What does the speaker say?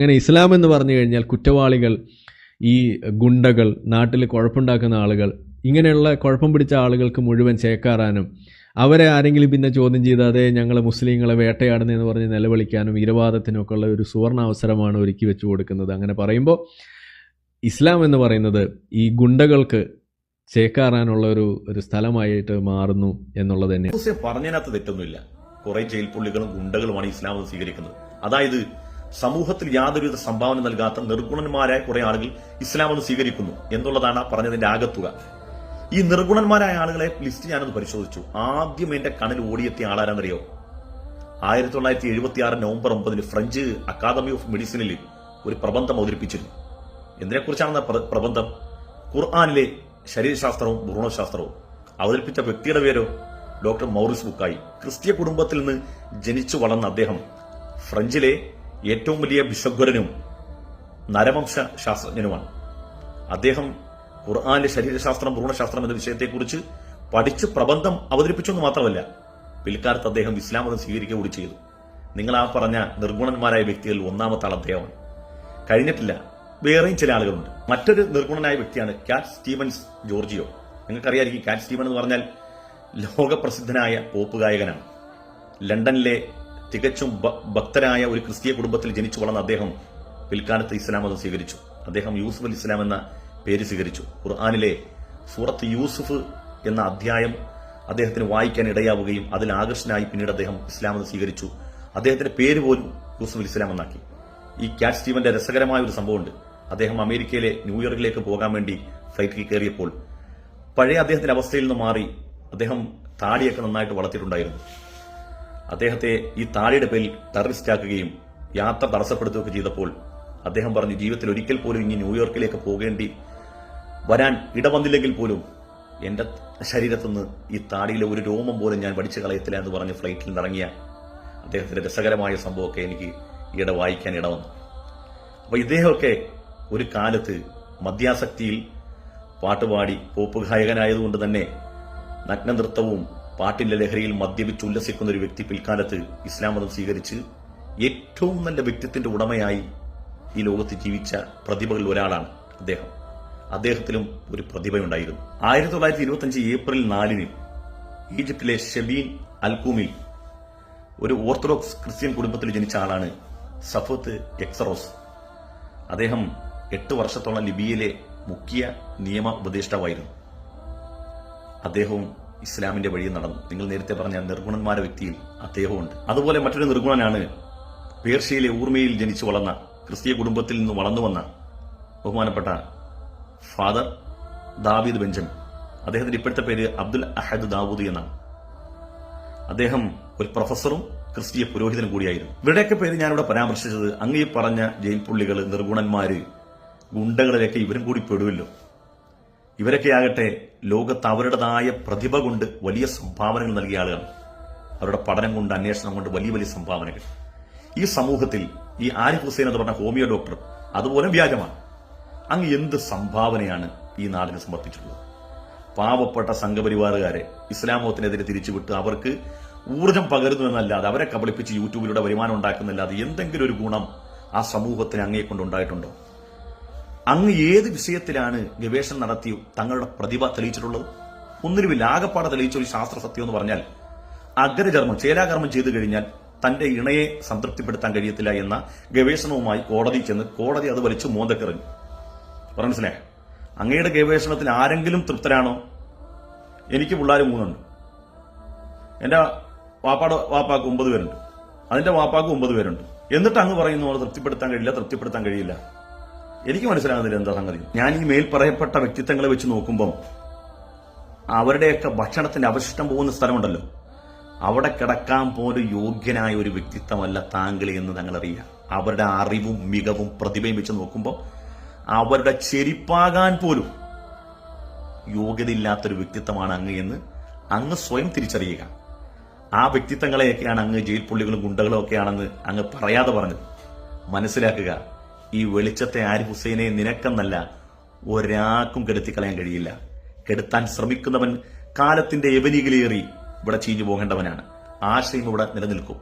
അങ്ങനെ ഇസ്ലാം എന്ന് പറഞ്ഞു കഴിഞ്ഞാൽ കുറ്റവാളികൾ ഈ ഗുണ്ടകൾ നാട്ടിൽ കുഴപ്പമുണ്ടാക്കുന്ന ആളുകൾ ഇങ്ങനെയുള്ള കുഴപ്പം പിടിച്ച ആളുകൾക്ക് മുഴുവൻ ചേക്കാറാനും അവരെ ആരെങ്കിലും പിന്നെ ചോദ്യം ചെയ്ത് അതേ ഞങ്ങൾ മുസ്ലിങ്ങളെ വേട്ടയാടുന്നതെന്ന് പറഞ്ഞ് നിലവിളിക്കാനും ഇരവാദത്തിനൊക്കെ ഉള്ള ഒരു സുവർണ അവസരമാണ് ഒരുക്കി വെച്ചു കൊടുക്കുന്നത്. അങ്ങനെ പറയുമ്പോൾ ഇസ്ലാം എന്ന് പറയുന്നത് ഈ ഗുണ്ടകൾക്ക് ചേക്കാറാനുള്ള ഒരു ഒരു സ്ഥലമായിട്ട് മാറുന്നു എന്നുള്ളത് തന്നെ പറഞ്ഞതിനകത്ത് തെറ്റൊന്നുമില്ല. കുറേ ജയിൽ പുള്ളികളും ഗുണ്ടകളുമാണ് ഇസ്ലാം സ്വീകരിക്കുന്നത്. അതായത് സമൂഹത്തിൽ യാതൊരുവിധ സംഭാവന നൽകാത്ത നിർഗുണന്മാരായ കുറെ ആളുകൾ ഇസ്ലാം ഒന്ന് സ്വീകരിക്കുന്നു എന്നുള്ളതാണ് പറഞ്ഞതിന്റെ ആകത്തുക. ഈ നിർഗുണന്മാരായ ആളുകളെ ലിസ്റ്റ് ഞാനൊന്ന് പരിശോധിച്ചു. ആദ്യം എന്റെ കണ്ണിൽ ഓടിയെത്തിയ ആളാരാന്നറിയോ ആയിരത്തി തൊള്ളായിരത്തി എഴുപത്തി ആറ് നവംബർ ഒമ്പതിന് ഫ്രഞ്ച് അക്കാദമി ഓഫ് മെഡിസിനിൽ ഒരു പ്രബന്ധം അവതരിപ്പിച്ചിരുന്നു. എന്തിനെ കുറിച്ചാണെന്ന പ്രബന്ധം? ഖുർആാനിലെ ശരീരശാസ്ത്രവും ഭ്രൂണശാസ്ത്രവും. അവതരിപ്പിച്ച വ്യക്തിയുടെ പേരോ? Doctor Maurice Bucaille. ക്രിസ്ത്യ കുടുംബത്തിൽ നിന്ന് ജനിച്ചു വളർന്ന അദ്ദേഹം ഫ്രഞ്ചിലെ ഏറ്റവും വലിയ വിശ്വഗുരനും നരവംശ ശാസ്ത്രജ്ഞനുമാണ്. അദ്ദേഹം ഖുർആാന്റെ ശരീരശാസ്ത്രം ഭ്രൂണശാസ്ത്രം എന്ന വിഷയത്തെക്കുറിച്ച് പഠിച്ച് പ്രബന്ധം അവതരിപ്പിച്ചു എന്ന് മാത്രമല്ല പിൽക്കാലത്ത് അദ്ദേഹം ഇസ്ലാം മതം സ്വീകരിക്കുക കൂടി ചെയ്തു. നിങ്ങൾ ആ പറഞ്ഞ നിർഗുണന്മാരായ വ്യക്തികളിൽ ഒന്നാമത്തെ ആൾ അദ്ദേഹമാണ്. കഴിഞ്ഞിട്ടില്ല വേറെയും ചില ആളുകളുണ്ട്. മറ്റൊരു നിർഗുണനായ വ്യക്തിയാണ് കാറ്റ് സ്റ്റീവൻസ് ജോർജിയോ. നിങ്ങൾക്കറിയായിരിക്കും കാറ്റ് സ്റ്റീവൻ എന്ന് പറഞ്ഞാൽ ലോകപ്രസിദ്ധനായ പോപ്പ് ഗായകനാണ്. ലണ്ടനിലെ തികച്ചും ഭക്തരായ ഒരു ക്രിസ്തീയ കുടുംബത്തിൽ ജനിച്ചു വളർന്ന അദ്ദേഹം പിൽക്കാലത്ത് ഇസ്ലാം മതം സ്വീകരിച്ചു. അദ്ദേഹം യൂസുഫ് അൽ ഇസ്ലാം എന്ന പേര് സ്വീകരിച്ചു. ഖുർആാനിലെ സൂറത്ത് യൂസുഫ് എന്ന അധ്യായം അദ്ദേഹത്തിന് വായിക്കാൻ ഇടയാവുകയും അതിൽ ആകർഷനായി പിന്നീട് അദ്ദേഹം ഇസ്ലാം മതം സ്വീകരിച്ചു. അദ്ദേഹത്തിന്റെ പേര് പോലും യൂസുഫ് അൽ ഇസ്ലാം എന്നാക്കി. ഈ കാറ്റ് സ്റ്റീവന്റെ രസകരമായ ഒരു സംഭവമുണ്ട്. അദ്ദേഹം അമേരിക്കയിലെ ന്യൂയോർക്കിലേക്ക് പോകാൻ വേണ്ടി ഫ്ലൈറ്റിൽ കയറിയപ്പോൾ പഴയ അദ്ദേഹത്തിന്റെ അവസ്ഥയിൽ നിന്ന് മാറി അദ്ദേഹം താടിയൊക്കെ നന്നായിട്ട് വളർത്തിയിട്ടുണ്ടായിരുന്നു. അദ്ദേഹത്തെ ഈ താടിയുടെ പേരിൽ ടെററിസ്റ്റ് ആക്കുകയും യാത്ര തടസ്സപ്പെടുത്തുകയൊക്കെ ചെയ്തപ്പോൾ അദ്ദേഹം പറഞ്ഞു ജീവിതത്തിൽ ഒരിക്കൽ പോലും ഇനി ന്യൂയോർക്കിലേക്ക് പോകേണ്ടി വരാൻ ഇടവന്നില്ലെങ്കിൽ പോലും എന്റെ ശരീരത്തുനിന്ന് ഈ താടിയിലെ ഒരു രോമം പോലും ഞാൻ വടിച്ചു കളയത്തില്ല എന്ന് പറഞ്ഞ് ഫ്ലൈറ്റിൽ നിന്ന് ഇറങ്ങിയ അദ്ദേഹത്തിന്റെ രസകരമായ സംഭവമൊക്കെ എനിക്ക് ഈയിടെ വായിക്കാൻ ഇടവന്നു. അപ്പോൾ ഇദ്ദേഹമൊക്കെ ഒരു കാലത്ത് മദ്യാസക്തിയിൽ പാട്ടുപാടി പോപ്പ് ഗായകനായതുകൊണ്ട് തന്നെ നഗ്നനൃത്തവും പാട്ടിന്റെ ലഹരിയിൽ മദ്യപിച്ച് ഉല്ലസിക്കുന്ന ഒരു വ്യക്തി പിൽക്കാലത്ത് ഇസ്ലാം മതം സ്വീകരിച്ച് ഏറ്റവും നല്ല വ്യക്തിത്വത്തിന്റെ ഉടമയായി ഈ ലോകത്ത് ജീവിച്ച പ്രതിഭകളിൽ ഒരാളാണ് അദ്ദേഹം. അദ്ദേഹത്തിലും ഒരു പ്രതിഭയുണ്ടായിരുന്നു. ആയിരത്തി തൊള്ളായിരത്തി ഇരുപത്തി അഞ്ച് ഏപ്രിൽ നാലിന് ഈജിപ്തിലെ ഷെബീൻ അൽകൂമിൽ ഒരു ഓർത്തഡോക്സ് ക്രിസ്ത്യൻ കുടുംബത്തിൽ ജനിച്ച ആളാണ് സഫത്ത് എക്സറോസ്. അദ്ദേഹം എട്ട് വർഷത്തോളം ലിബിയയിലെ മുഖ്യ നിയമ ഉപദേഷ്ടാവായിരുന്നു. അദ്ദേഹവും ഇസ്ലാമിന്റെ വഴിയിൽ നടന്നു. നിങ്ങൾ നേരത്തെ പറഞ്ഞ നിർഗുണന്മാര വ്യക്തിയിൽ അദ്ദേഹമുണ്ട് അതുപോലെ മറ്റൊരു നിർഗുണനാണ് പേർഷ്യയിലെ ഊർമയിൽ ജനിച്ചു വളർന്ന ക്രിസ്തീയ കുടുംബത്തിൽ നിന്ന് വളർന്നു വന്ന ബഹുമാനപ്പെട്ട ഫാദർ ദാവീദ് ബെഞ്ചമിൻ. അദ്ദേഹത്തിന്റെ ഇപ്പോഴത്തെ പേര് അബ്ദുൽ അഹദ് ദാവൂദ് എന്നാണ്. അദ്ദേഹം ഒരു പ്രൊഫസറും ക്രിസ്തീയ പുരോഹിതനും കൂടിയായിരുന്നു. ഇവരുടെയൊക്കെ പേര് ഞാനിവിടെ പരാമർശിച്ചത് അങ്ങ് ഈ പറഞ്ഞ ജയിൽ പുള്ളികൾ നിർഗുണന്മാര് ഗുണ്ടകളിലൊക്കെ ഇവരും കൂടി പെടുമല്ലോ ഇവരൊക്കെ ആകട്ടെ ലോകത്ത് അവരുടേതായ പ്രതിഭ കൊണ്ട് വലിയ സംഭാവനകൾ നൽകിയ ആളുകളാണ്. അവരുടെ പഠനം കൊണ്ട് അന്വേഷണം കൊണ്ട് വലിയ വലിയ സംഭാവനകൾ. ഈ സമൂഹത്തിൽ ഈ ആരിഫ് ഹുസൈൻ എന്ന് പറഞ്ഞ ഹോമിയോ ഡോക്ടർ അതുപോലെ വ്യാജമാണ്. അങ്ങ് എന്ത് സംഭാവനയാണ് ഈ നാടിന് സമർപ്പിച്ചിട്ടുള്ളത്? പാവപ്പെട്ട സംഘപരിവാറുകാരെ ഇസ്ലാമോത്തിനെതിരെ തിരിച്ചുവിട്ട് അവർക്ക് ഊർജം പകരുന്നു എന്നല്ലാതെ അവരെ കബളിപ്പിച്ച് യൂട്യൂബിലൂടെ വരുമാനം ഉണ്ടാക്കുന്നല്ലാതെ എന്തെങ്കിലും ഒരു ഗുണം ആ സമൂഹത്തിന് അങ്ങേക്കൊണ്ട് കൊണ്ടുണ്ടായിട്ടുണ്ടോ അങ്ങ് ഏത് വിഷയത്തിലാണ് ഗവേഷണം നടത്തി തങ്ങളുടെ പ്രതിഭ തെളിയിച്ചിട്ടുള്ളത്? ഒന്നിനുമില്ല ആകപ്പാടെ തെളിയിച്ച ഒരു ശാസ്ത്ര സത്യം എന്ന് പറഞ്ഞാൽ അഗ്രചർമ്മം ചേലാകർമ്മം ചെയ്തു കഴിഞ്ഞാൽ തന്റെ ഇണയെ സംതൃപ്തിപ്പെടുത്താൻ കഴിയത്തില്ല എന്ന ഗവേഷണവുമായി കോടതി ചെന്ന് കോടതി അത് വലിച്ചു മോന്തക്കെറിഞ്ഞു. പറഞ്ഞു അങ്ങയുടെ ഗവേഷണത്തിൽ ആരെങ്കിലും തൃപ്തരാണോ? എനിക്ക് പിള്ളേർ മൂന്നുണ്ട്. എന്റെ വാപ്പാട് വാപ്പാക്ക് ഒമ്പത് പേരുണ്ട്. അതിന്റെ വാപ്പാക്ക് ഒമ്പത് പേരുണ്ട്. എന്നിട്ട് അങ്ങ് പറയുന്നു തൃപ്തിപ്പെടുത്താൻ കഴിയില്ല തൃപ്തിപ്പെടുത്താൻ കഴിയില്ല. എനിക്ക് മനസ്സിലാകുന്നില്ല എന്താ സംഗതി. ഞാൻ ഈ മേൽ പറയപ്പെട്ട വ്യക്തിത്വങ്ങളെ വെച്ച് നോക്കുമ്പം അവരുടെയൊക്കെ ഭക്ഷണത്തിന്റെ അവശിഷ്ടം പോകുന്ന സ്ഥലമുണ്ടല്ലോ. അവിടെ കിടക്കാൻ പോലും യോഗ്യനായ ഒരു വ്യക്തിത്വമല്ല താങ്കൾ എന്ന് ഞങ്ങൾ അറിയുക അവരുടെ അറിവും മികവും പ്രതിഭയും വെച്ച് നോക്കുമ്പോൾ അവരുടെ ചെരിപ്പാകാൻ പോലും യോഗ്യതയില്ലാത്തൊരു വ്യക്തിത്വമാണ് അങ്ങ് എന്ന് അങ്ങ് സ്വയം തിരിച്ചറിയുക. ആ വ്യക്തിത്വങ്ങളെയൊക്കെയാണ് അങ്ങ് ജയിൽ പുള്ളികളും ഗുണ്ടകളും ഒക്കെയാണെന്ന് അങ്ങ് പറയാതെ പറഞ്ഞത് മനസ്സിലാക്കുക. ഈ വെളിച്ചത്തെ ആരി ഹുസൈനെ നിനക്കെന്നല്ല ഒരാൾക്കും കെടുത്തിക്കളയാൻ കഴിയില്ല. കെടുത്താൻ ശ്രമിക്കുന്നവൻ കാലത്തിന്റെ എവനികിലേറി ഇവിടെ ചീഞ്ഞു പോകേണ്ടവനാണ് ആശയം ഇവിടെ നിലനിൽക്കും.